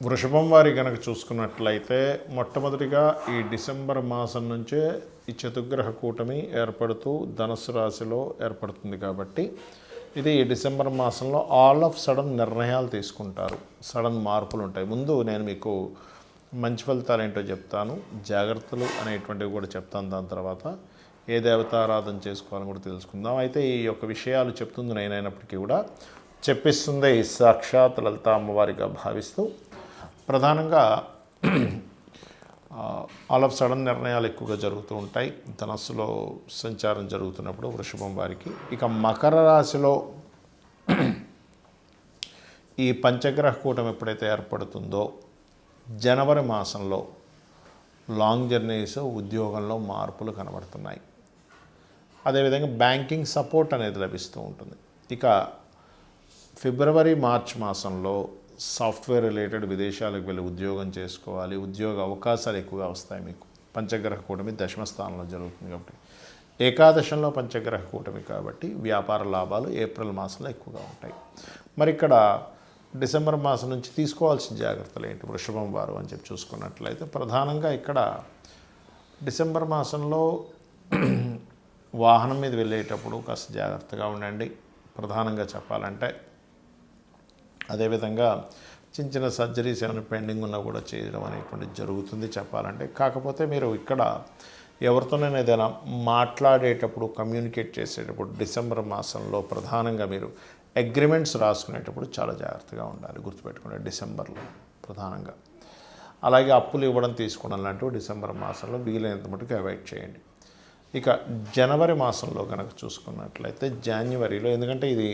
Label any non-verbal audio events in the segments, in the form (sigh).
వృషభం వారి కనుక చూసుకున్నట్లయితే మొట్టమొదటిగా ఈ డిసెంబర్ మాసం నుంచే ఈ చతుగ్రహ కూటమి ఏర్పడుతూ ధనుసు రాశిలో ఏర్పడుతుంది కాబట్టి ఇది ఈ డిసెంబర్ మాసంలో ఆల్ ఆఫ్ సడన్ నిర్ణయాలు తీసుకుంటారు. సడన్ మార్పులు ఉంటాయి. ముందు నేను మీకు మంచి ఫలితాలు ఏంటో చెప్తాను. జాగ్రత్తలు అనేటువంటివి కూడా చెప్తాను దాని తర్వాత. ఏ దేవతారాధన చేసుకోవాలని కూడా తెలుసుకుందాం. అయితే ఈ యొక్క విషయాలు చెప్తుంది నేనైనప్పటికీ కూడా చెప్పిస్తుంది సాక్షాత్ లలిత అమ్మవారిగా భావిస్తూ ప్రధానంగా ఆల్ ఆఫ్ సడన్ నిర్ణయాలు ఎక్కువగా జరుగుతూ ఉంటాయి. ధనస్సులో సంచారం జరుగుతున్నప్పుడు వృషభం వారికి. ఇక మకర రాశిలో ఈ పంచగ్రహ కూటం ఎప్పుడైతే ఏర్పడుతుందో జనవరి మాసంలో లాంగ్ జర్నీస్ ఉద్యోగంలో మార్పులు కనబడుతున్నాయి. అదేవిధంగా బ్యాంకింగ్ సపోర్ట్ అనేది లభిస్తూ ఉంటుంది. ఇక ఫిబ్రవరి మార్చ్ మాసంలో సాఫ్ట్వేర్ రిలేటెడ్ విదేశాలకు వెళ్ళి ఉద్యోగం చేసుకోవాలి. ఉద్యోగ అవకాశాలు ఎక్కువగా వస్తాయి మీకు. పంచగ్రహ కూటమి దశమ స్థానంలో జరుగుతుంది కాబట్టి. ఏకాదశంలో పంచగ్రహ కూటమి కాబట్టి వ్యాపార లాభాలు ఏప్రిల్ మాసంలో ఎక్కువగా ఉంటాయి. మరి ఇక్కడ డిసెంబర్ మాసం నుంచి తీసుకోవాల్సిన జాగ్రత్తలు ఏంటి? వృషభం వారు అని చెప్పి చూసుకున్నట్లయితే ప్రధానంగా ఇక్కడ డిసెంబర్ మాసంలో వాహనం మీద వెళ్ళేటప్పుడు కాస్త జాగ్రత్తగా ఉండండి. ప్రధానంగా చెప్పాలంటే అదేవిధంగా చిన్న చిన్న సర్జరీస్ ఏమైనా పెండింగ్ ఉన్నా కూడా చేయడం అనేటువంటిది జరుగుతుంది చెప్పాలంటే. కాకపోతే మీరు ఇక్కడ ఎవరితోనైనా ఏదైనా మాట్లాడేటప్పుడు కమ్యూనికేట్ చేసేటప్పుడు డిసెంబర్ మాసంలో ప్రధానంగా మీరు అగ్రిమెంట్స్ రాసుకునేటప్పుడు చాలా జాగ్రత్తగా ఉండాలి గుర్తుపెట్టుకోండి డిసెంబర్లో ప్రధానంగా. అలాగే అప్పులు ఇవ్వడం తీసుకోవడం లాంటివి డిసెంబర్ మాసంలో వీలైనంత మటుకు అవాయిడ్ చేయండి. ఇక జనవరి మాసంలో కనుక చూసుకున్నట్లయితే జాన్వరిలో ఎందుకంటే ఇది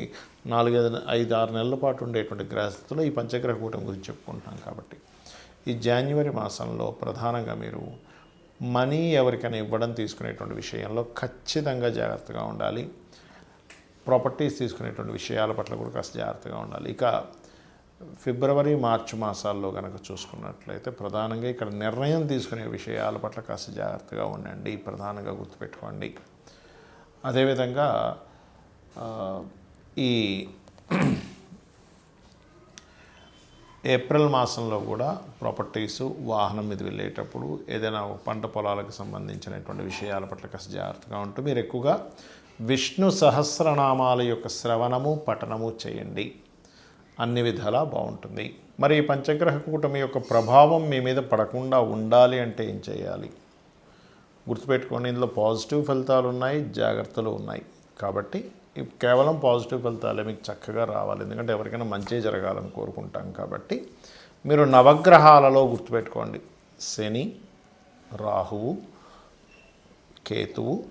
నాలుగైదు ఐదు ఆరు నెలల పాటు ఉండేటువంటి గ్రహస్థితిలో ఈ పంచగ్రహ కూటమి గురించి చెప్పుకుంటున్నాం కాబట్టి. ఈ జాన్యువరి మాసంలో ప్రధానంగా మీరు మనీ ఎవరికైనా ఇవ్వడం తీసుకునేటువంటి విషయంలో ఖచ్చితంగా జాగ్రత్తగా ఉండాలి. ప్రాపర్టీస్ తీసుకునేటువంటి విషయాల పట్ల కూడా కాస్త జాగ్రత్తగా ఉండాలి. ఇక ఫిబ్రవరి మార్చి మాసాల్లో కనుక చూసుకున్నట్లయితే ప్రధానంగా ఇక్కడ నిర్ణయం తీసుకునే విషయాల పట్ల కాస్త జాగ్రత్తగా ఉండండి ప్రధానంగా గుర్తుపెట్టుకోండి. అదేవిధంగా ఈ ఏప్రిల్ మాసంలో కూడా ప్రాపర్టీస్ వాహనం మీద వెళ్ళేటప్పుడు ఏదైనా పంట పొలాలకు సంబంధించినటువంటి విషయాల పట్ల కాస్త జాగ్రత్తగా ఉంటూ మీరు ఎక్కువగా విష్ణు సహస్రనామాల యొక్క శ్రవణము పఠనము చేయండి. అన్ని విధాలా బాగుంటుంది. మరి ఈ పంచగ్రహ కూటమి యొక్క ప్రభావం మీ మీద పడకుండా ఉండాలి అంటే ఏం చేయాలి? గుర్తుపెట్టుకోండి ఇందులో పాజిటివ్ ఫలితాలు ఉన్నాయి జాగ్రత్తలు ఉన్నాయి. కాబట్టి కేవలం పాజిటివ్ ఫలితాలే మీకు చక్కగా రావాలి. ఎందుకంటే ఎవరికైనా మంచి జరగాలని కోరుకుంటాం కాబట్టి మీరు నవగ్రహాలలో గుర్తుపెట్టుకోండి. శని రాహువు కేతువు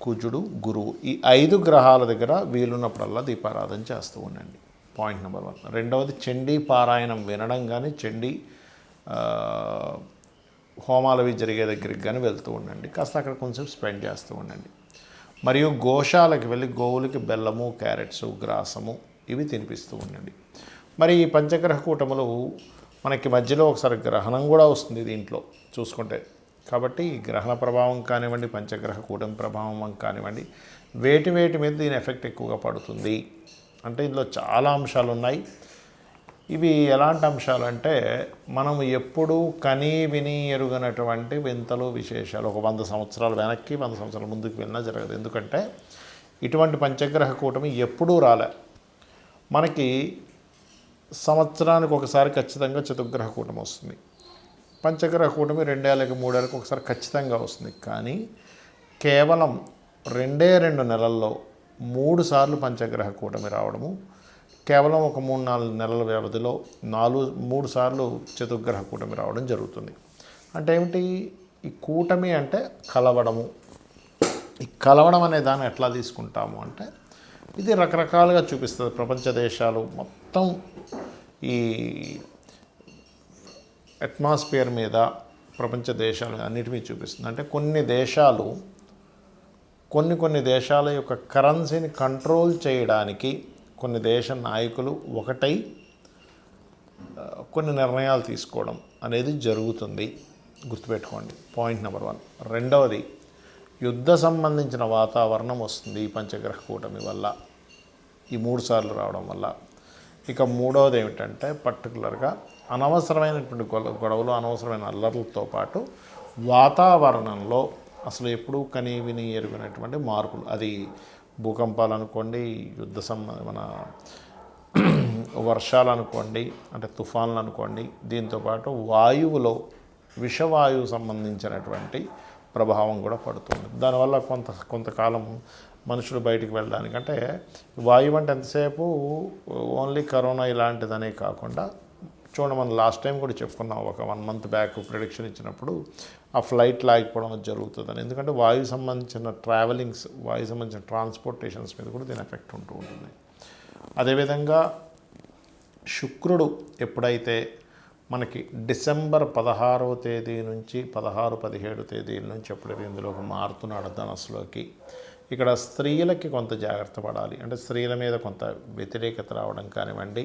కుజుడు గురువు ఈ ఐదు గ్రహాల దగ్గర వీలున్నప్పుడల్లా దీపారాధన చేస్తూ ఉండండి. Point number one. రెండవది చండీ పారాయణం వినడం కానీ చండీ హోమాలు అవి జరిగే దగ్గరికి కానీ వెళ్తూ ఉండండి. కాస్త అక్కడ కొంచెం స్పెండ్ చేస్తూ ఉండండి. మరియు గోశాలకు వెళ్ళి గోవులకి బెల్లము క్యారెట్స్ గ్రాసము ఇవి తినిపిస్తూ ఉండండి. మరి ఈ పంచగ్రహ కూటములు మనకి మధ్యలో ఒకసారి గ్రహణం కూడా వస్తుంది దీంట్లో చూసుకుంటే. కాబట్టి ఈ గ్రహణ ప్రభావం కానివ్వండి పంచగ్రహ కూటమి ప్రభావం కానివ్వండి వేటి వేటి మీద దీని ఎఫెక్ట్ ఎక్కువగా పడుతుంది. అంటే ఇందులో చాలా అంశాలు ఉన్నాయి ఇవి ఎలాంటి అంశాలు అంటే మనం ఎప్పుడూ కనీ విని ఎరుగనటువంటి వింతలు విశేషాలు ఒక వంద సంవత్సరాల వెనక్కి వంద సంవత్సరాల ముందుకు వెళ్ళినా జరగదు. ఎందుకంటే ఇటువంటి పంచగ్రహ కూటమి ఎప్పుడూ రాలే. మనకి సంవత్సరానికి ఒకసారి ఖచ్చితంగా చతుర్గ్రహ కూటమి వస్తుంది. పంచగ్రహ కూటమి రెండేళ్ళకి మూడేళ్ళకి ఒకసారి ఖచ్చితంగా వస్తుంది. కానీ కేవలం రెండే రెండు నెలల్లో మూడు సార్లు పంచగ్రహ కూటమి రావడము కేవలం ఒక మూడు నాలుగు నెలల వ్యవధిలో నాలుగు మూడు సార్లు చతుర్గ్రహ కూటమి రావడం జరుగుతుంది. అంటే ఏమిటి? ఈ కూటమి అంటే కలవడము. ఈ కలవడం అనే దాన్ని ఎట్లా తీసుకుంటాము అంటే ఇది రకరకాలుగా చూపిస్తుంది ప్రపంచ దేశాలు మొత్తం. ఈ అట్మాస్ఫియర్ మీద ప్రపంచ దేశాలు అన్నిటి మీద చూపిస్తుంది. అంటే కొన్ని దేశాలు కొన్ని కొన్ని దేశాల యొక్క కరెన్సీని కంట్రోల్ చేయడానికి కొన్ని దేశ నాయకులు ఒకటై కొన్ని నిర్ణయాలు తీసుకోవడం అనేది జరుగుతుంది. గుర్తుపెట్టుకోండి పాయింట్ నెంబర్ వన్. రెండవది యుద్ధ సంబంధించిన వాతావరణం వస్తుంది ఈ పంచగ్రహ కూటమి వల్ల ఈ మూడు సార్లు రావడం వల్ల. ఇక మూడవది ఏమిటంటే పర్టికులర్గా అనవసరమైనటువంటి గొడవలు అనవసరమైన అల్లర్లతో పాటు వాతావరణంలో అసలు ఎప్పుడూ కని విని ఎరుగినటువంటి మార్పులు. అది భూకంపాలు అనుకోండి యుద్ధ సంబంధ మన (clears throat) వర్షాలు అనుకోండి అంటే తుఫాన్లు అనుకోండి దీంతోపాటు వాయువులో విషవాయువు సంబంధించినటువంటి ప్రభావం కూడా పడుతుంది. దానివల్ల కొంత కొంతకాలం మనుషులు బయటికి వెళ్ళడానికంటే వాయువు అంటే ఎంతసేపు? ఓన్లీ కరోనా ఇలాంటిదనే కాకుండా చూడండి మనం లాస్ట్ టైం కూడా చెప్పుకున్నాం ఒక వన్ మంత్ బ్యాక్ ప్రిడిక్షన్ ఇచ్చినప్పుడు ఆ ఫ్లైట్ లాగిపోవడం జరుగుతుందని. ఎందుకంటే వాయు సంబంధించిన ట్రావెలింగ్స్ వాయు సంబంధించిన ట్రాన్స్పోర్టేషన్స్ మీద కూడా దీని ఎఫెక్ట్ ఉంటూ ఉంటుంది. అదేవిధంగా శుక్రుడు ఎప్పుడైతే మనకి డిసెంబర్ పదహారవ తేదీ నుంచి పదహారు పదిహేడు తేదీల నుంచి ఎప్పుడైతే ఇందులోకి మారుతున్నాడు ధనస్సులోకి ఇక్కడ స్త్రీలకి కొంత జాగ్రత్త పడాలి. అంటే స్త్రీల మీద కొంత వ్యతిరేకత రావడం కానివ్వండి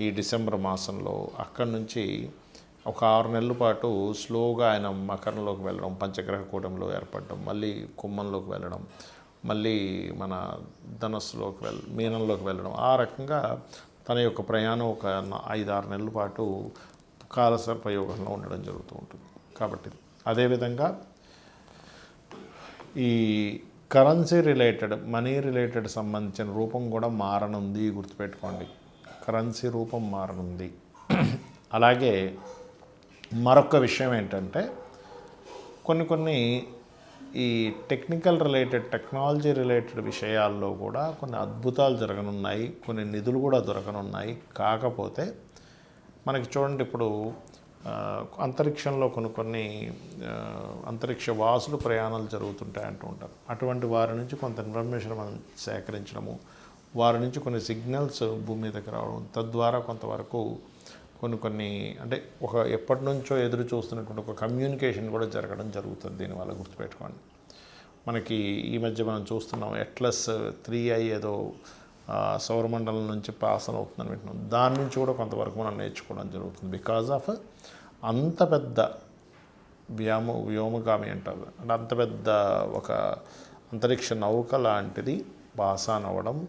ఈ డిసెంబర్ మాసంలో అక్కడి నుంచి ఒక ఆరు నెలల పాటు స్లోగా ఆయన మకరంలోకి వెళ్ళడం పంచగ్రహ కూటంలో ఏర్పడడం మళ్ళీ కుమ్మంలోకి వెళ్ళడం మళ్ళీ మన ధనస్సులోకి వెళ్ళ మీనంలోకి వెళ్ళడం ఆ రకంగా తన యొక్క ప్రయాణం ఒక ఐదు ఆరు నెలల పాటు కాలసర్పయోగంలో ఉండడం జరుగుతూ ఉంటుంది. కాబట్టి అదేవిధంగా ఈ కరెన్సీ రిలేటెడ్ మనీ రిలేటెడ్ సంబంధించిన రూపం కూడా మారనుంది గుర్తుపెట్టుకోండి. కరెన్సీ రూపం మారనుంది. అలాగే మరొక విషయం ఏంటంటే కొన్ని కొన్ని ఈ టెక్నికల్ రిలేటెడ్ టెక్నాలజీ రిలేటెడ్ విషయాల్లో కూడా కొన్ని అద్భుతాలు జరగనున్నాయి కొన్ని నిధులు కూడా దొరకనున్నాయి. కాకపోతే మనకి చూడండి ఇప్పుడు అంతరిక్షంలో కొన్ని కొన్ని అంతరిక్ష వాసులు ప్రయాణాలు జరుగుతుంటాయి అంటూ ఉంటారు. అటువంటి వారి నుంచి కొంత ఇన్ఫర్మేషన్ మనం సేకరించడము వారి నుంచి కొన్ని సిగ్నల్స్ భూమి మీదకి రావడం తద్వారా కొంతవరకు కొన్ని కొన్ని అంటే ఒక ఎప్పటి నుంచో ఎదురు చూస్తున్నటువంటి ఒక కమ్యూనికేషన్ కూడా జరగడం జరుగుతుంది దీనివల్ల గుర్తుపెట్టుకోండి. మనకి ఈ మధ్య మనం చూస్తున్నాం ఎట్లస్ త్రీ ఐ ఏదో సౌరమండలం నుంచి పాస్ అవుతుందని వింటున్నాం. దాని నుంచి కూడా కొంతవరకు మనం నేర్చుకోవడం జరుగుతుంది. బికాజ్ ఆఫ్ అంత పెద్ద వ్యోమ వ్యోమగామి అంటారు. అంటే అంత పెద్ద ఒక అంతరిక్ష నౌక లాంటిది పాసాన్ అవ్వడం